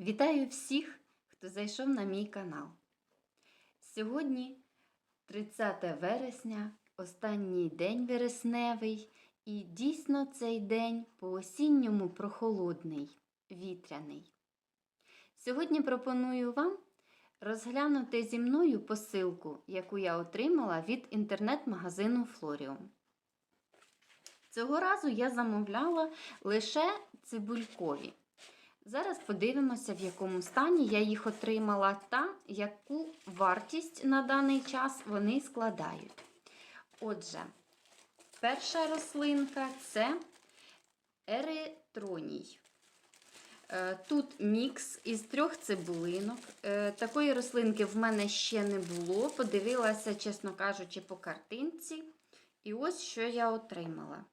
Вітаю всіх, хто зайшов на мій канал. Сьогодні 30 вересня, останній день вересневий, і дійсно цей день по-осінньому прохолодний, вітряний. Сьогодні пропоную вам розглянути зі мною посилку, яку я отримала від інтернет-магазину Флоріум. Цього разу я замовляла лише цибулькові. Зараз подивимося, в якому стані я їх отримала та яку вартість на даний час вони складають. Отже, перша рослинка це еритроній. Е, Тут мікс із трьох цибулинок. Е, Такої рослинки в мене ще не було. Подивилася, чесно кажучи, по картинці. І ось що я отримала.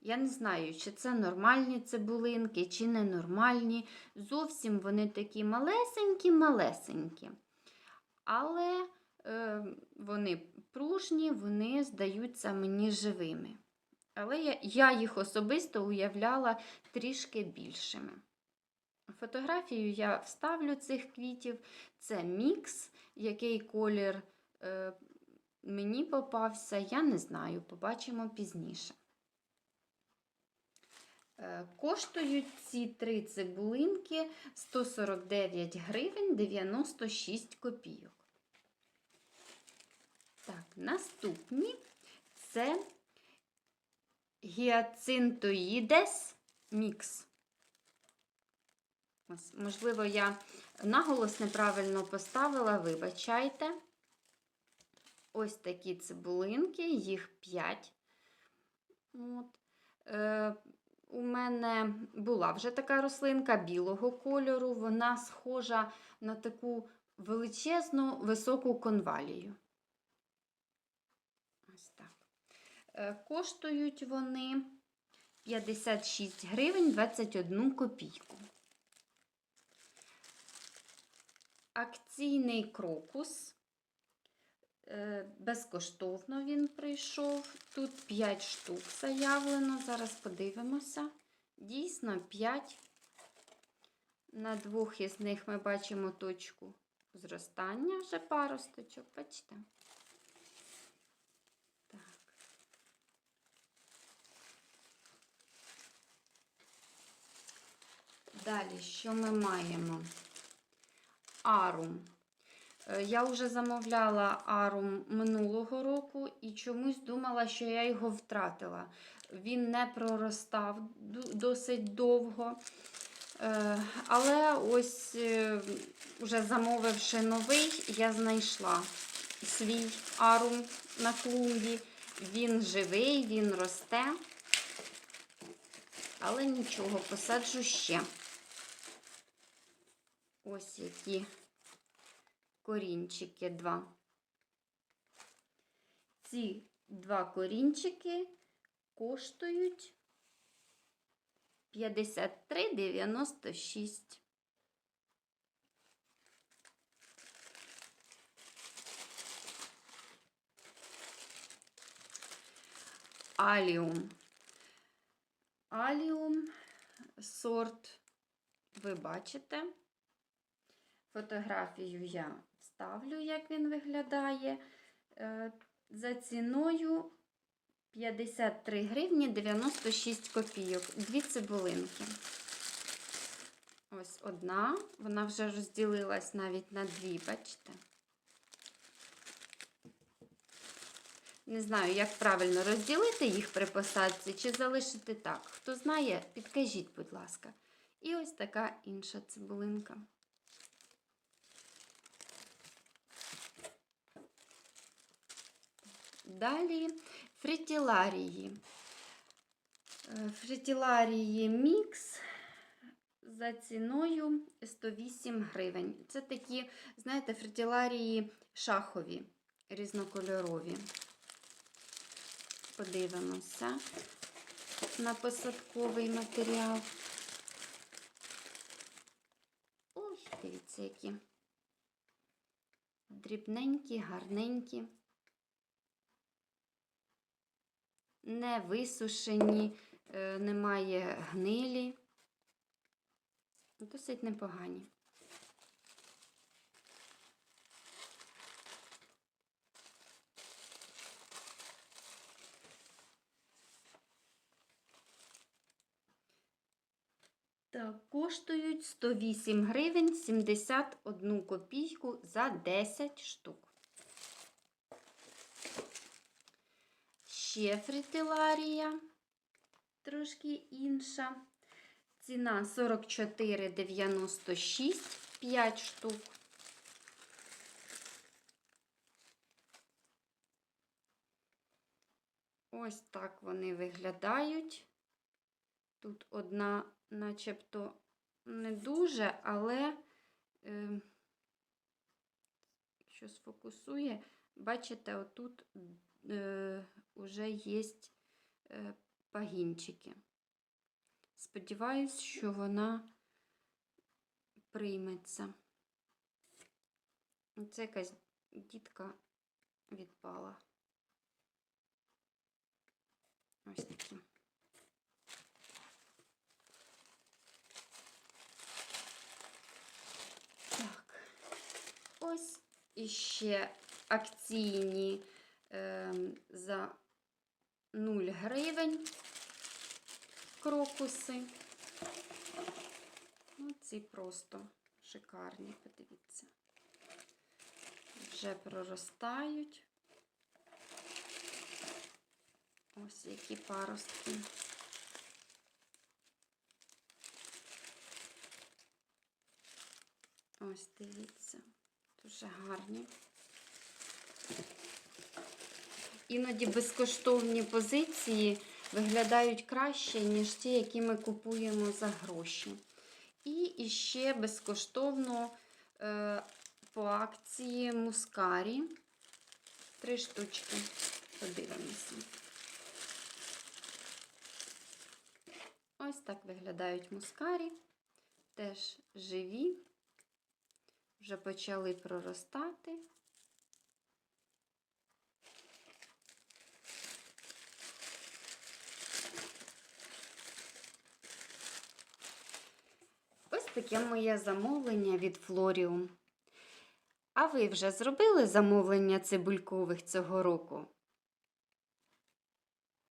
Я не знаю, чи це нормальні цибулинки, чи ненормальні. Зовсім вони такі малесенькі-малесенькі. Але е, вони пружні, вони здаються мені живими. Але я, я їх особисто уявляла трішки більшими. Фотографію я вставлю цих квітів. Це мікс, який колір е, мені попався, я не знаю, побачимо пізніше. Е, Коштують ці три цибулинки 149 гривень 96 копійок. Так, наступні це гіацинтоїдес мікс. Можливо, я наголос неправильно поставила, вибачайте. Ось такі цибулинки, їх 5. От. У мене була вже така рослинка білого кольору, вона схожа на таку величезну високу конвалію. Ось так. Е, Коштують вони 56 гривень 21 копійку. Акційний крокус. Е, Безкоштовно він прийшов. Тут 5 штук заявлено. Зараз подивимося. Дійсно 5. На двох із них ми бачимо точку зростання вже паросточок. Бачите? Так. Далі, що ми маємо? Арум. Е, Я вже замовляла арум минулого чомусь думала, що я його втратила. Він не проростав досить довго. Е, Але ось, е, вже замовивши новий, я знайшла свій арум на клумбі. Він живий, він росте. Але нічого, посаджу ще. Ось які корінчики два. Ці два корінчики коштують 53,96. Аліум. Аліум сорт, ви бачите. Фотографію я вставлю, як він виглядає. За ціною 53 гривні 96 копійок. Дві цибулинки. Ось одна, вона вже розділилась навіть на дві, бачите? Не знаю, як правильно розділити їх при посадці чи залишити так. Хто знає, підкажіть, будь ласка. І ось така інша цибулинка. Далі фритіларії. Е, Фритіларії мікс за ціною 108 гривень. Це такі, знаєте, фритіларії шахові, різнокольорові. Подивимося на посадковий матеріал. Ой, дивіться, які дрібненькі, гарненькі. Не висушені, е, немає гнилі. Досить непогані. Так, коштують 108 гривень 71 копійку за 10 штук. Ще фритиларія, трошки інша. Ціна 44,96 5 штук. Ось так вони виглядають. Тут одна, начебто, не дуже, але, е, якщо сфокусує, бачите, отут вже є е, пагінчики. Сподіваюсь, що вона прийметься. Це якась дітка відпала. Ось такі. Так, ось іще акційні е, за 0 гривень крокуси. Ну, ці просто шикарні, подивіться. Вже проростають. Ось які паростки. Ось дивіться, дуже гарні. Іноді безкоштовні позиції виглядають краще, ніж ті, які ми купуємо за гроші. І ще безкоштовно е, по акції мускарі. Три штучки. Подивимося. Ось так виглядають мускарі. Теж живі, вже почали проростати. Ось таке моє замовлення від Флоріум. А ви вже зробили замовлення цибулькових цього року?